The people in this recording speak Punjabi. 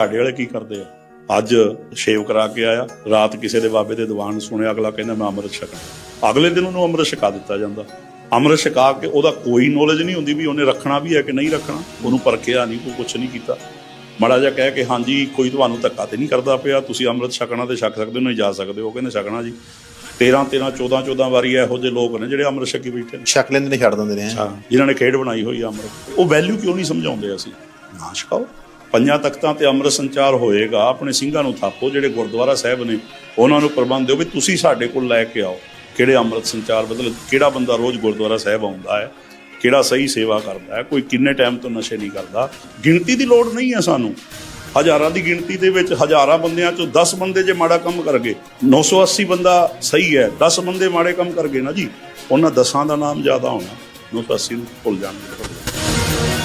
ਸਾਡੇ ਵਾਲੇ ਕੀ ਕਰਦੇ ਆ? ਅੱਜ ਸ਼ੇਵ ਕਰਾ ਕੇ ਆਇਆ ਰਾਤ ਕਿਸੇ ਦੇ ਬਾਬੇ ਦੇ ਦੀਵਾਨ ਸੁਣਿਆ ਅਗਲਾ ਕਹਿੰਦਾ ਮੈਂ ਅੰਮ੍ਰਿਤ ਛਕਣਾ। ਅਗਲੇ ਦਿਨ ਉਹਨੂੰ ਅੰਮ੍ਰਿਤ ਛਕਾ ਦਿੱਤਾ ਜਾਂਦਾ। ਅੰਮ੍ਰਿਤ ਛਕਾ ਕੇ ਉਹਦਾ ਕੋਈ ਨੌਲੇਜ ਨਹੀਂ ਹੁੰਦੀ ਵੀ ਉਹਨੇ ਰੱਖਣਾ ਵੀ ਹੈ ਕਿ ਨਹੀਂ ਰੱਖਣਾ। ਉਹਨੂੰ ਪਰਖਿਆ ਨਹੀਂ ਕੋਈ ਕੁਝ ਨਹੀਂ ਕੀਤਾ। ਮਾੜਾ ਜਿਹਾ ਕਹਿ ਕੇ ਹਾਂਜੀ ਕੋਈ ਤੁਹਾਨੂੰ ਧੱਕਾ ਤੇ ਨਹੀਂ ਕਰਦਾ ਪਿਆ। ਤੁਸੀਂ ਅੰਮ੍ਰਿਤ ਛਕਣਾ ਤੇ ਛਕ ਸਕਦੇ ਹੋ ਨਹੀਂ ਜਾ ਸਕਦੇ। ਹੋ ਕਹਿੰਦੇ ਛਕਣਾ ਜੀ। 13 13 14 14 ਵਾਰੀ ਇਹੋ ਜਿਹੇ ਲੋਕ ਨੇ ਜਿਹੜੇ ਅੰਮ੍ਰਿਤ ਛਕੀ ਬੈਠੇ ਨੇ। ਛਕ ਲੈਂਦੇ ਨੇ ਛੱਡ ਦਿੰਦੇ ਨੇ। ਹੈਂ। ਹਾਂ ਜਿਨ੍ਹਾਂ ਨੇ ਖੇਡ ਬਣਾਈ ਹੋਈ ਆ ਅੰਮ੍ਰਿਤ। ਉਹ ਵੈਲਿਊ ਕਿਉਂ ਨਹੀਂ ਸਮਝਾਉਂਦੇ ਅਸੀਂ? ਨਾ ਛਕਾਓ। ਪੰਜਾਂ ਤਖਤਾਂ ਤੇ ਅੰਮ੍ਰਿਤ ਸੰਚਾਰ ਹੋਏਗਾ, ਆਪਣੇ ਸਿੰਘਾਂ ਨੂੰ ਥਾਪੋ, ਜਿਹੜੇ ਗੁਰਦੁਆਰਾ ਸਾਹਿਬ ਨੇ, ਉਹਨਾਂ ਨੂੰ ਪ੍ਰਬੰਧ ਦਿਓ ਵੀ ਤੁਸੀਂ ਸਾਡੇ ਕੋਲ ਲੈ ਕੇ ਆਓ। ਕਿਹੜੇ ਅੰਮ੍ਰਿਤ ਸੰਚਾਰ ਮਤਲਬ ਕਿਹੜਾ ਬੰਦਾ ਰੋਜ਼ ਗੁਰਦੁਆਰਾ ਸਾਹਿਬ ਆਉਂਦਾ ਹੈ, ਕਿਹੜਾ ਸਹੀ ਸੇਵਾ ਕਰਦਾ ਹੈ, ਕੋਈ ਕਿੰਨੇ ਟਾਈਮ ਤੋਂ ਨਸ਼ੇ ਨਹੀਂ ਕਰਦਾ। ਗਿਣਤੀ ਦੀ ਲੋੜ ਨਹੀਂ ਹੈ ਸਾਨੂੰ। ਹਜ਼ਾਰਾਂ ਦੀ ਗਿਣਤੀ ਦੇ ਵਿੱਚ ਹਜ਼ਾਰਾਂ ਬੰਦਿਆਂ ਚੋਂ 10 ਬੰਦੇ ਜੇ ਮਾੜਾ ਕੰਮ ਕਰ ਗਏ 980 ਬੰਦਾ ਸਹੀ ਹੈ 10 ਬੰਦੇ ਮਾੜੇ ਕੰਮ ਕਰ ਗਏ ਨਾ ਜੀ, ਉਹਨਾਂ ਦਸਾਂ ਦਾ ਨਾਮ ਜ਼ਿਆਦਾ ਹੋਣਾ 980 ਨੂੰ ਭੁੱਲ ਜਾਣਗੇ